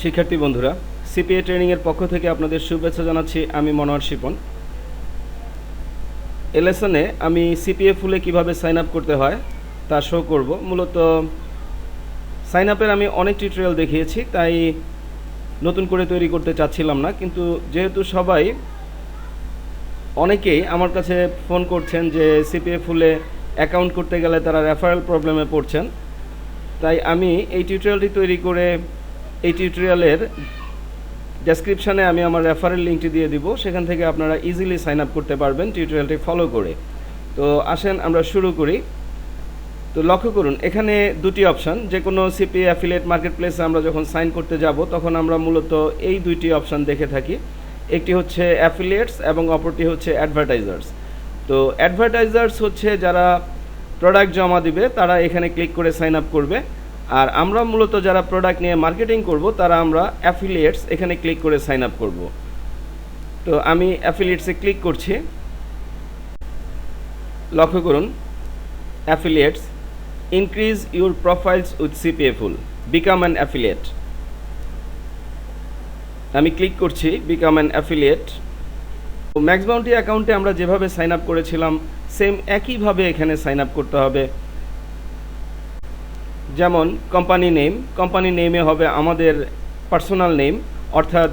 শিক্ষার্থী বন্ধুরা, সিপিএ ট্রেনিংয়ের পক্ষ থেকে আপনাদের শুভেচ্ছা জানাচ্ছি আমি মনোয়ার শিপন। এ লেসনে আমি সিপিএ ফুলে কীভাবে সাইন আপ করতে হয় তা শো করব। মূলত সাইন আপের আমি অনেক টিউটোরিয়াল দেখিয়েছি, তাই নতুন করে তৈরি করতে চাচ্ছিলাম না। কিন্তু যেহেতু সবাই অনেকেই আমার কাছে ফোন করছেন যে সিপিএ ফুলে অ্যাকাউন্ট করতে গেলে তারা রেফারেল প্রবলেমে পড়ছেন, তাই আমি এই টিউটোরিয়ালটি তৈরি করে এই টিউটোরিয়ালের ডেসক্রিপশানে আমি আমার রেফারেল লিঙ্কটি দিয়ে দিব। সেখান থেকে আপনারা ইজিলি সাইন আপ করতে পারবেন টিউটোরিয়ালটি ফলো করে। তো আসেন আমরা শুরু করি। তো লক্ষ্য করুন, এখানে দুটি অপশান যে কোনো সিপি অ্যাফিলিয়েট মার্কেট প্লেসে আমরা যখন সাইন করতে যাব, তখন আমরা মূলত এই দুইটি অপশান দেখে থাকি। একটি হচ্ছে অ্যাফিলিয়েটস এবং অপরটি হচ্ছে অ্যাডভার্টাইজার্স তো অ্যাডভার্টাইজার্স হচ্ছে যারা প্রোডাক্ট জমা দিবে, তারা এখানে ক্লিক করে সাইন আপ করবে। আর আমরা মূলত যারা প্রোডাক্ট নিয়ে মার্কেটিং করব, তারা আমরা অ্যাফিলিয়েটস এখানে ক্লিক করে সাইন আপ করব। তো আমি অ্যাফিলিয়েটসে ক্লিক করছি। লক্ষ্য করুন affiliates increase your profiles with CPA full become an affiliate আমি ক্লিক করছি become an affiliate max bounty অ্যাকাউন্টে আমরা যেভাবে সাইন আপ করেছিলাম সেম একইভাবে এখানে সাইন আপ করতে হবে। যেমন কোম্পানি নেম কোম্পানি নেমে হবে আমাদের পার্সোনাল নেম অর্থাৎ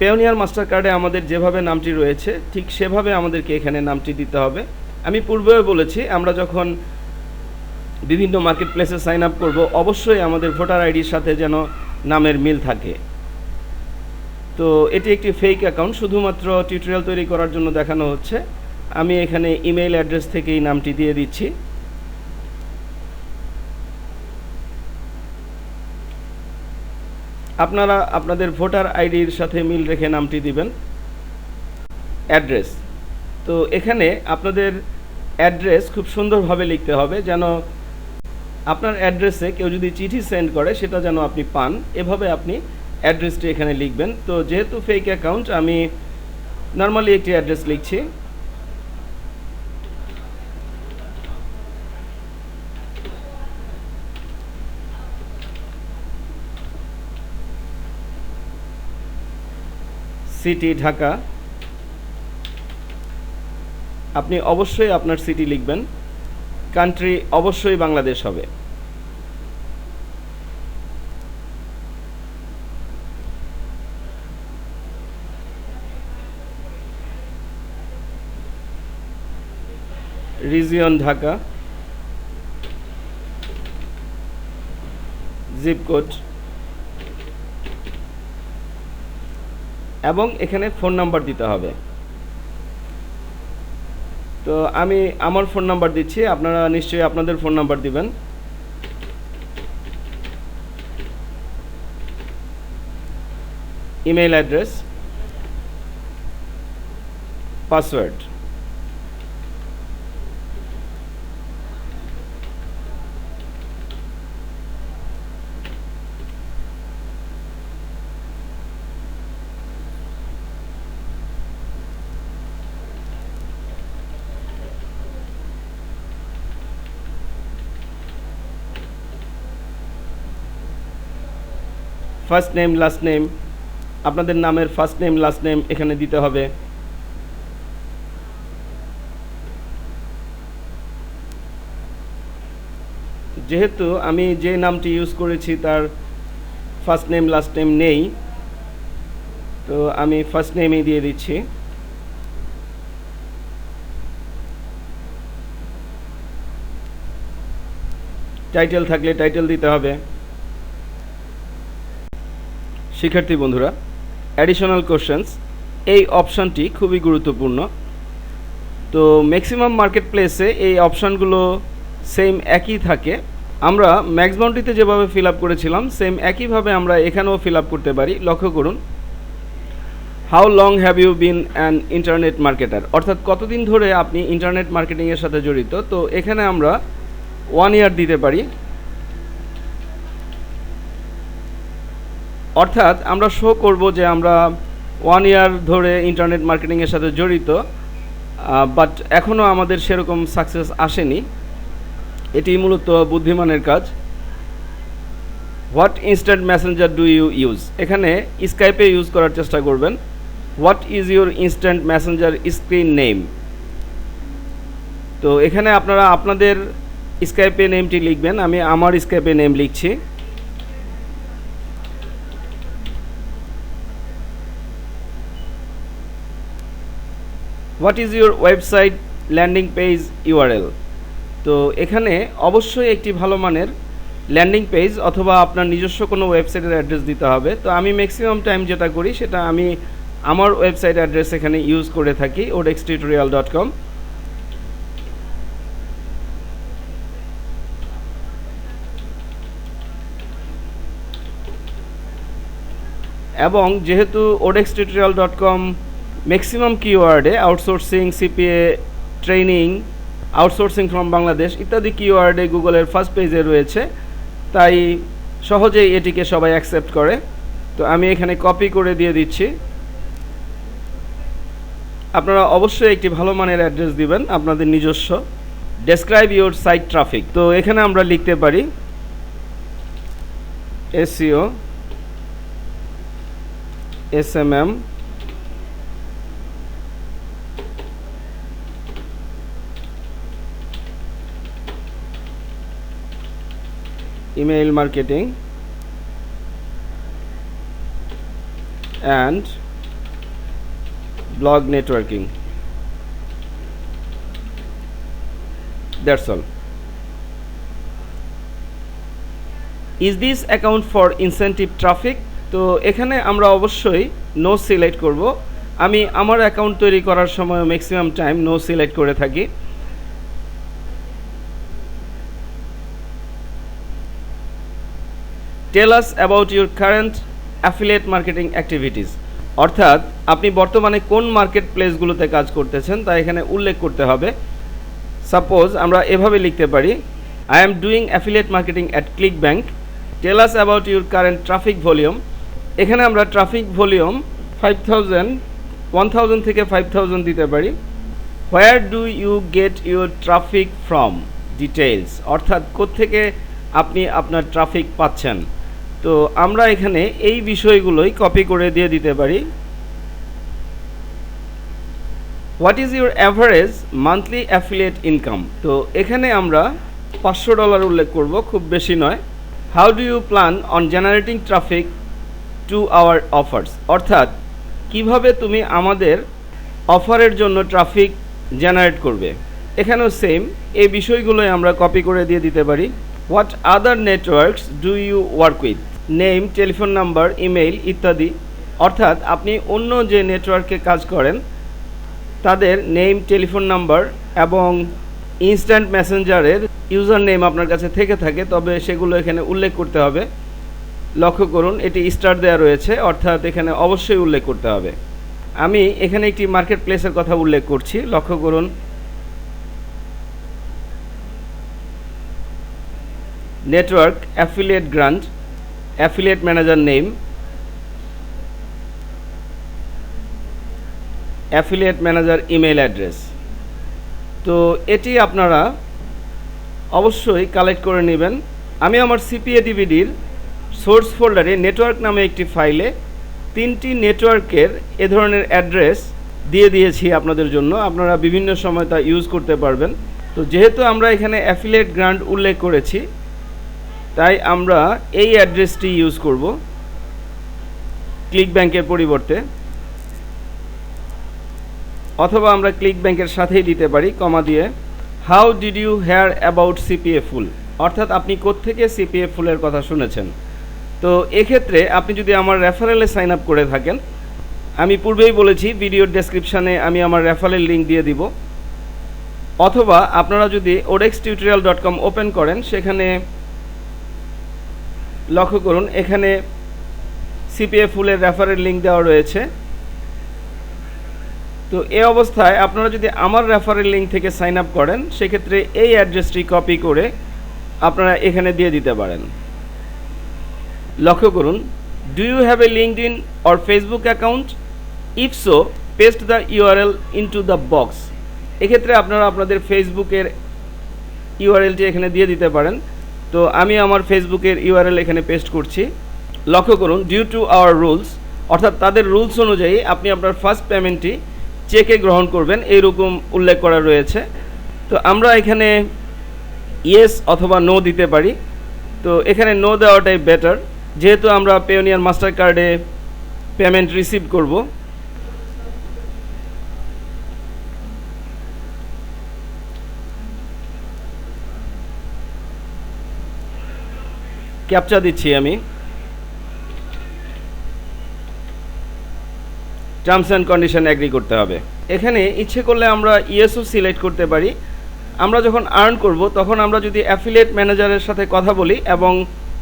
পেওনিয়ার মাস্টার কার্ডে আমাদের যেভাবে নামটি রয়েছে, ঠিক সেভাবে আমাদেরকে এখানে নামটি দিতে হবে। আমি পূর্বেও বলেছি, আমরা যখন বিভিন্ন মার্কেট প্লেসে সাইন আপ করব, অবশ্যই আমাদের ভোটার আইডির সাথে যেন নামের মিল থাকে। তো এটি একটি ফেক অ্যাকাউন্ট শুধুমাত্র টিউটোরিয়াল তৈরি করার জন্য দেখানো হচ্ছে। আমি এখানে ইমেইল অ্যাড্রেস থেকেই নামটি দিয়ে দিচ্ছি। আপনারা আপনাদের ভোটার আইডির সাথে মিল রেখে নামটি দিবেন। অ্যাড্রেস। তো এখানে আপনাদের অ্যাড্রেস খুব সুন্দরভাবে লিখতে হবে যেন আপনার অ্যাড্রেসে কেউ যদি চিঠি সেন্ড করে, সেটা যেন আপনি পান। এভাবে আপনি অ্যাড্রেসটি এখানে লিখবেন। তো যেহেতু ফেক অ্যাকাউন্ট আমি নর্মালি একটি অ্যাড্রেস লিখছি। সিটি ঢাকা। আপনি অবশ্যই আপনার সিটি লিখবেন। কান্ট্রি অবশ্যই বাংলাদেশ হবে। রিজিয়ন ঢাকা। Zip code. এবং এখানে ফোন নাম্বার দিতে হবে। তো আমি আমার ফোন নাম্বার দিচ্ছি, আপনারা নিশ্চয়ই আপনাদের ফোন নাম্বার দিবেন। Email address, password. First name last name আপনাদের নামের ফার্স্ট নেম লাস্ট নেম এখানে দিতে হবে। যেহেতু আমি যে নামটি ইউজ করেছি, তার ফার্স্ট নেম লাস্ট নেম নেই, তো আমি ফার্স্ট নেমই দিয়ে দিচ্ছি। টাইটেল থাকলে টাইটেল দিতে হবে। শিক্ষার্থী বন্ধুরা অ্যাডিশনাল কোশ্চেন্স এই অপশানটি খুবই গুরুত্বপূর্ণ। তো ম্যাক্সিমাম মার্কেট প্লেসে এই অপশানগুলো সেম একই থাকে। আমরা ম্যাক্স বাউন্ডারিতে যেভাবে ফিল আপ করেছিলাম সেম একইভাবে আমরা এখানেও ফিল আপ করতে পারি। লক্ষ্য করুন how long have you been an internet marketer অর্থাৎ কতদিন ধরে আপনি ইন্টারনেট মার্কেটিংয়ের সাথে জড়িত? তো এখানে আমরা ওয়ান ইয়ার দিতে পারি। অর্থাৎ আমরা শো করব যে আমরা ওয়ান ইয়ার ধরে ইন্টারনেট মার্কেটিংয়ের সাথে জড়িত বাট এখনও আমাদের সেরকম সাকসেস আসেনি। এটি মূলত বুদ্ধিমানের কাজ। What instant messenger do you use এখানে স্কাইপে ইউজ করার চেষ্টা করবেন। What is your instant messenger screen name তো এখানে আপনারা আপনাদের স্কাইপে নেমটি লিখবেন। আমি আমার স্কাইপে নেম লিখছি। What is your website landing page URL তো এখানে অবশ্যই একটি ভালো মানের ল্যান্ডিং পেজ অথবা আপনার নিজস্ব কোনো ওয়েবসাইটের অ্যাড্রেস দিতে হবে। তো আমি ম্যাক্সিমাম টাইম যেটা করি সেটা আমি আমার ওয়েবসাইট অ্যাড্রেস এখানে ইউজ করে থাকি ওডেক্স টিউটোরিয়াল ডট কম এবং যেহেতু ওডেক্স tutorial dot com maximum কিওয়ার্ডে outsourcing CPA training outsourcing from Bangladesh ইত্যাদি কিওয়ার্ডে গুগলের ফার্স্ট পেজে রয়েছে। তাই সহজেই এটিকে সবাই অ্যাকসেপ্ট করে। তো আমি এখানে কপি করে দিয়ে দিচ্ছি। আপনারা অবশ্যই একটি ভালো মানের অ্যাড্রেস দিবেন, আপনাদের নিজস্ব। ডেসক্রাইব ইউর সাইট ট্রাফিক তো এখানে আমরা লিখতে পারি SEO S M M email marketing and blog networking that's all is this account for incentive traffic তো এখানে আমরা অবশ্যই নো সিলেক্ট করব আমি আমার অ্যাকাউন্ট তৈরি করার সময় ম্যাক্সিমাম টাইম নো সিলেক্ট করে থাকি tell us about your current affiliate marketing activities অর্থাৎ, আপনি বর্তমানে কোন মার্কেট প্লেসগুলোতে কাজ করতেছেন তা এখানে উল্লেখ করতে হবে। সাপোজ আমরা এভাবে লিখতে পারি I am doing affiliate marketing at ClickBank tell us about your current traffic volume এখানে আমরা traffic volume five thousand one thousand থেকে ফাইভ থাউজেন্ড দিতে পারি। Where do you get your traffic from details অর্থাৎ, কোত্থেকে আপনি আপনার ট্রাফিক পাচ্ছেন? তো আমরা এখানে এই বিষয়গুলোই কপি করে দিয়ে দিতে পারি। What is your average monthly affiliate income তো এখানে আমরা পাঁচশো ডলার উল্লেখ করব, খুব বেশি নয়। How do you plan on generating traffic to our offers অর্থাৎ, কীভাবে তুমি আমাদের অফারের জন্য ট্রাফিক জেনারেট করবে? এখানেও সেম এই বিষয়গুলোই আমরা কপি করে দিয়ে দিতে পারি। What other networks do you work with name, telephone number, email ইত্যাদি। অর্থাৎ আপনি অন্য যে নেটওয়ার্কে কাজ করেন, তাদের নেম, টেলিফোন নাম্বার এবং ইনস্ট্যান্ট মেসেঞ্জারের ইউজার নেম আপনার কাছে থেকে থাকে, তবে সেগুলো এখানে উল্লেখ করতে হবে। লক্ষ্য করুন, এটি স্টার দেওয়া রয়েছে, অর্থাৎ এখানে অবশ্যই উল্লেখ করতে হবে। আমি এখানে একটি মার্কেট প্লেসের কথা উল্লেখ করছি, লক্ষ্য করুন। Network, affiliate grant affiliate manager name affiliate manager email address তো এটি আপনারা অবশ্যই কালেক্ট করে নেবেন। আমি আমার সিপিএ ডিভিডির সোর্স ফোল্ডারে নেটওয়ার্ক নামে একটি ফাইলে তিনটি নেটওয়ার্কের এ ধরনের অ্যাড্রেস দিয়ে দিয়েছি আপনাদের জন্য। আপনারা বিভিন্ন সময় তা ইউজ করতে পারবেন। তো যেহেতু আমরা এখানে অ্যাফিলিয়েট গ্রান্ট উল্লেখ করেছি তাই আমরা এই অ্যাড্রেসটি ইউজ করব ক্লিক ব্যাংকের পরিবর্তে। অথবা আমরা ক্লিক ব্যাংকের সাথেই দিতে পারি, কমা দিয়ে how did you hear about CPA full? অর্থাৎ আপনি কোত্থেকে সিপিএ ফুলের কথা শুনেছেন। তো এক্ষেত্রে আপনি যদি আমার রেফারেলে সাইন আপ করে থাকেন, আমি পূর্বেই বলেছি ভিডিওর ডেসক্রিপশানে আমি আমার রেফারেল লিঙ্ক দিয়ে দিব। অথবা আপনারা যদি ওডেক্স টিউটোরিয়াল ডট কম ওপেন করেন, সেখানে লক্ষ্য করুন, এখানে সিপিএ ফুলের রেফারেল লিঙ্ক দেওয়া রয়েছে। তো এই অবস্থায় আপনারা যদি আমার রেফারেল লিঙ্ক থেকে সাইন আপ করেন, সেক্ষেত্রে এই অ্যাড্রেসটি কপি করে আপনারা এখানে দিয়ে দিতে পারেন। লক্ষ্য করুন do you have a LinkedIn or Facebook account if so paste the URL into the box এক্ষেত্রে আপনারা আপনাদের ফেসবুকের ইউআরএলটি এখানে দিয়ে দিতে পারেন। তো আমি আমার ফেসবুকের ইউআরএল এখানে পেস্ট করছি। লক্ষ্য করুন ডিউ টু আওয়ার রুলস অর্থাৎ তাদের রুলস অনুযায়ী আপনি আপনার ফার্স্ট পেমেন্টটি চেকে গ্রহণ করবেন, এইরকম উল্লেখ করা রয়েছে। তো আমরা এখানে ইয়েস অথবা নো দিতে পারি। তো এখানে নো দেওয়াটাই বেটার যেহেতু আমরা পেওনিয়ার মাস্টার কার্ডে পেমেন্ট রিসিভ করব। ক্যাপচা দিচ্ছি আমি। টার্মস অ্যান্ড কন্ডিশন অ্যাগ্রি করতে হবে। এখানে ইচ্ছে করলে আমরা ইএসও সিলেক্ট করতে পারি। আমরা যখন আর্ন করব, তখন আমরা যদি অ্যাফিলিয়েট ম্যানেজারের সাথে কথা বলি এবং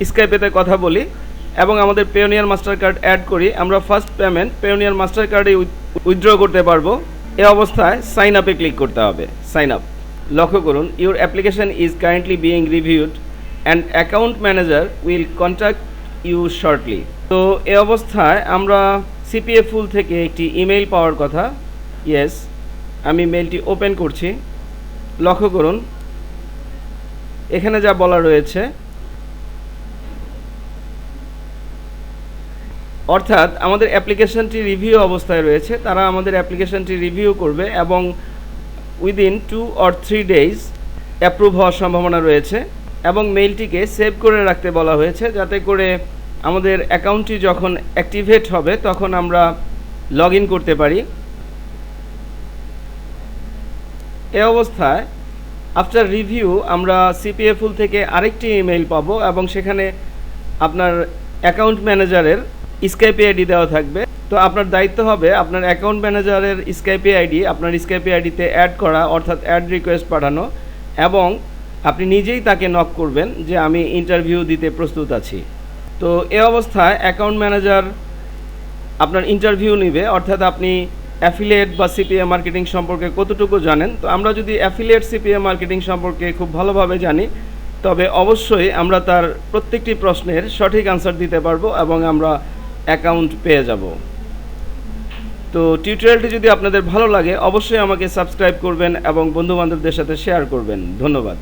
স্কাইপেতে কথা বলি এবং আমাদের পেওনিয়ার মাস্টার কার্ড অ্যাড করি, আমরা ফার্স্ট পেমেন্ট পেওনিয়ার মাস্টার কার্ডে উইথড্র করতে পারব। এ অবস্থায় সাইন আপে ক্লিক করতে হবে। সাইন আপ লক্ষ্য করুন your application is currently being reviewed and account manager will contact you shortly তো এ অবস্থায় আমরা সিপিএফ ফুল থেকে একটি ইমেল পাওয়ার কথা। ইয়েস আমি মেলটি ওপেন করছি। লক্ষ্য করুন, এখানে যা বলা রয়েছে, অর্থাৎ আমাদের অ্যাপ্লিকেশনটি রিভিউ অবস্থায় রয়েছে। তারা আমাদের অ্যাপ্লিকেশনটি রিভিউ করবে এবং within two or three days approve হওয়ার সম্ভাবনা রয়েছে। এবং মেইলটিকে সেভ করে রাখতে বলা হয়েছে। যাতে করে আমাদের অ্যাকাউন্টটি যখন অ্যাক্টিভেট হবে, তখন আমরা লগ করতে পারি। এ অবস্থায় আফটার রিভিউ আমরা সিপিএফুল থেকে আরেকটি ইমেইল পাবো এবং সেখানে আপনার অ্যাকাউন্ট ম্যানেজারের স্কাইপি আইডি দেওয়া থাকবে। তো আপনার দায়িত্ব হবে আপনার অ্যাকাউন্ট ম্যানেজারের স্কাইপি আইডি আপনার স্কাইপি আইডিতে অ্যাড করা, অর্থাৎ অ্যাড রিকোয়েস্ট পাঠানো এবং আপনি নিজেই তাকে নক করবেন যে আমি ইন্টারভিউ দিতে প্রস্তুত আছি। তো এ অবস্থায় অ্যাকাউন্ট ম্যানেজার আপনার ইন্টারভিউ নেবে, অর্থাৎ আপনি অ্যাফিলিয়েট বা সিপিএ মার্কেটিং সম্পর্কে কতটুকু জানেন? তো আমরা যদি অ্যাফিলিয়েট সিপিএ মার্কেটিং সম্পর্কে খুব ভালোভাবে জানি, তবে অবশ্যই আমরা তার প্রত্যেকটি প্রশ্নের সঠিক আনসার দিতে পারব এবং আমরা অ্যাকাউন্ট পেয়ে যাব। তো টিউটোরিয়ালটি যদি আপনাদের ভালো লাগে, অবশ্যই আমাকে সাবস্ক্রাইব করবেন এবং বন্ধুবান্ধবদের সাথে শেয়ার করবেন। ধন্যবাদ।